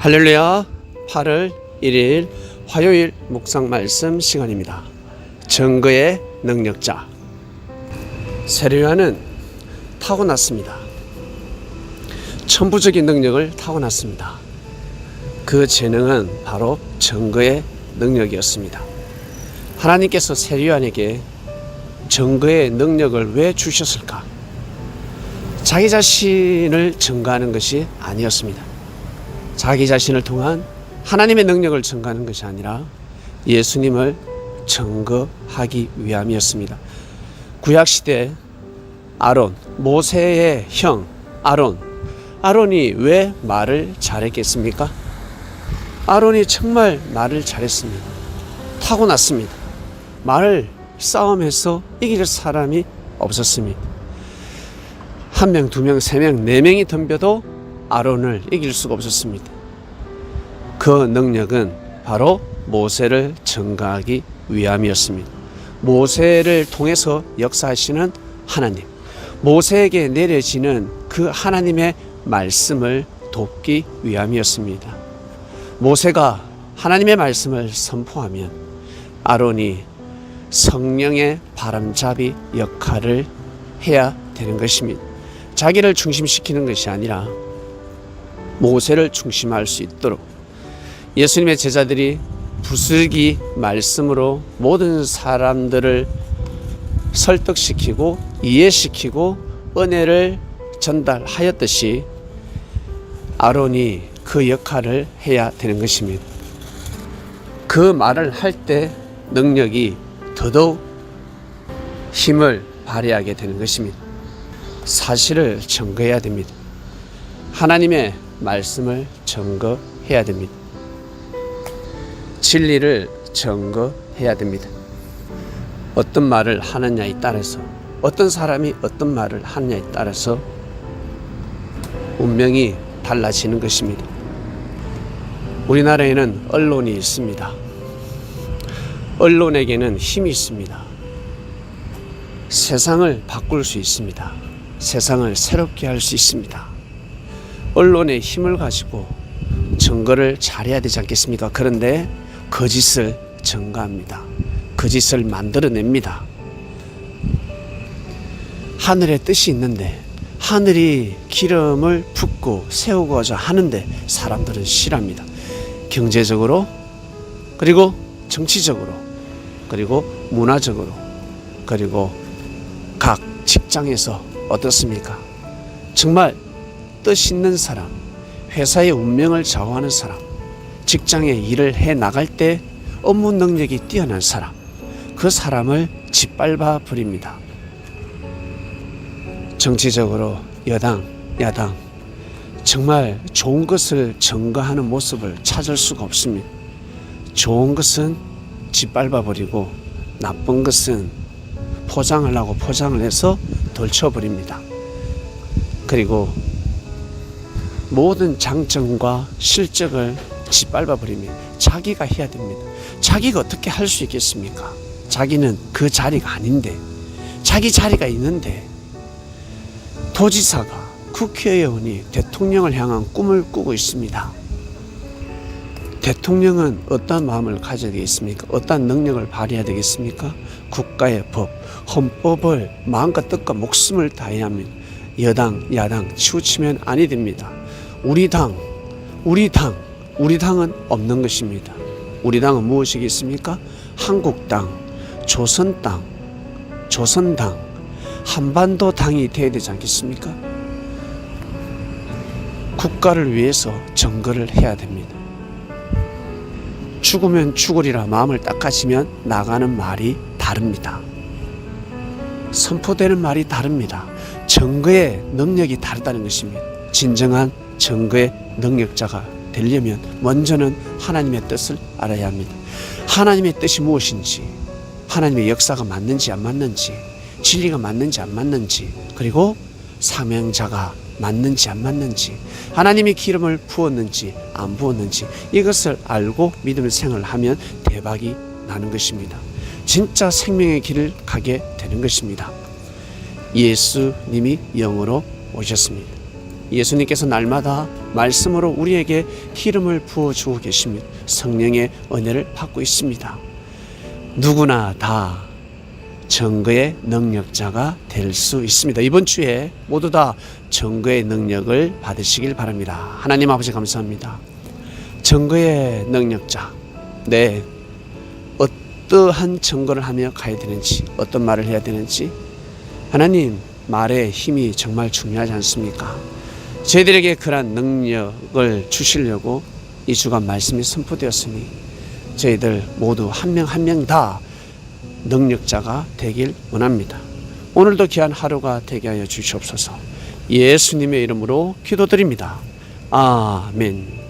할렐루야 8월 1일 화요일 묵상 말씀 시간입니다. 증거의 능력자 세례요한은 타고났습니다. 천부적인 능력을 타고났습니다. 그 재능은 바로 증거의 능력이었습니다. 하나님께서 세례요한에게 증거의 능력을 왜 주셨을까? 자기 자신을 증거하는 것이 아니었습니다. 자기 자신을 통한 하나님의 능력을 증거하는 것이 아니라 예수님을 증거하기 위함이었습니다. 구약 시대 아론 모세의 형 아론 아론이 왜 말을 잘했겠습니까? 아론이 정말 말을 잘했습니다. 타고났습니다. 말을 싸움해서 이길 사람이 없었습니다. 한 명, 두 명, 세 명, 네 명이 덤벼도 아론을 이길 수가 없었습니다. 그 능력은 바로 모세를 증가하기 위함이었습니다. 모세를 통해서 역사하시는 하나님, 모세에게 내려지는 그 하나님의 말씀을 돕기 위함이었습니다. 모세가 하나님의 말씀을 선포하면 아론이 성령의 바람잡이 역할을 해야 되는 것입니다. 자기를 중심시키는 것이 아니라 모세를 중심할 수 있도록 예수님의 제자들이 부슬기 말씀으로 모든 사람들을 설득시키고 이해시키고 은혜를 전달하였듯이 아론이 그 역할을 해야 되는 것입니다. 그 말을 할 때 능력이 더더욱 힘을 발휘하게 되는 것입니다. 사실을 증거해야 됩니다. 하나님의 말씀을 증거해야 됩니다. 진리를 증거해야 됩니다. 어떤 말을 하느냐에 따라서 어떤 사람이 어떤 말을 하느냐에 따라서 운명이 달라지는 것입니다. 우리나라에는 언론이 있습니다. 언론에게는 힘이 있습니다. 세상을 바꿀 수 있습니다. 세상을 새롭게 할 수 있습니다. 언론의 힘을 가지고 증거를 잘해야 되지 않겠습니까? 그런데 거짓을 증거합니다. 거짓을 만들어냅니다. 하늘의 뜻이 있는데 하늘이 기름을 붓고 세우고자 하는데 사람들은 싫어합니다. 경제적으로 그리고 정치적으로 그리고 문화적으로 그리고 각 직장에서 어떻습니까? 정말 뜻 있는 사람, 회사의 운명을 좌우하는 사람, 직장에 일을 해 나갈 때 업무 능력이 뛰어난 사람, 그 사람을 짓밟아 버립니다. 정치적으로 여당, 야당, 정말 좋은 것을 증거하는 모습을 찾을 수가 없습니다. 좋은 것은 짓밟아 버리고 나쁜 것은 포장을 하고 포장을 해서 덜쳐버립니다. 그리고 모든 장점과 실적을 짓밟아 버리면 자기가 해야 됩니다. 자기가 어떻게 할 수 있겠습니까? 자기는 그 자리가 아닌데, 자기 자리가 있는데, 도지사가 국회의원이 대통령을 향한 꿈을 꾸고 있습니다. 대통령은 어떤 마음을 가져야 되겠습니까? 어떤 능력을 발휘해야 되겠습니까? 국가의 법, 헌법을 마음과 뜻과 목숨을 다해야 합니다. 여당, 야당 치우치면 아니 됩니다. 우리 당, 우리 당, 우리 당은 없는 것입니다. 우리 당은 무엇이겠습니까? 한국당, 조선당, 조선당, 한반도 당이 되어야 되지 않겠습니까? 국가를 위해서 정거를 해야 됩니다. 죽으면 죽으리라 마음을 닦아지면 나가는 말이 다릅니다. 선포되는 말이 다릅니다. 정거의 능력이 다르다는 것입니다. 진정한 정거의 능력자가 되려면 먼저는 하나님의 뜻을 알아야 합니다. 하나님의 뜻이 무엇인지, 하나님의 역사가 맞는지 안 맞는지, 진리가 맞는지 안 맞는지, 그리고 사명자가 맞는지 안 맞는지, 하나님이 기름을 부었는지 안 부었는지 이것을 알고 믿음의 생활을 하면 대박이 나는 것입니다. 진짜 생명의 길을 가게 되는 것입니다. 예수님이 영으로 오셨습니다. 예수님께서 날마다 말씀으로 우리에게 기름을 부어 주고 계십니다. 성령의 은혜를 받고 있습니다. 누구나 다 정거의 능력자가 될 수 있습니다. 이번 주에 모두 다 정거의 능력을 받으시길 바랍니다. 하나님 아버지 감사합니다. 정거의 능력자. 네. 어떠한 증거를 하며 가야 되는지, 어떤 말을 해야 되는지. 하나님, 말의 힘이 정말 중요하지 않습니까? 저희들에게 그러한 능력을 주시려고 이 주간 말씀이 선포되었으니 저희들 모두 한 명 한 명 다 능력자가 되길 원합니다. 오늘도 귀한 하루가 되게 하여 주시옵소서. 예수님의 이름으로 기도드립니다. 아멘.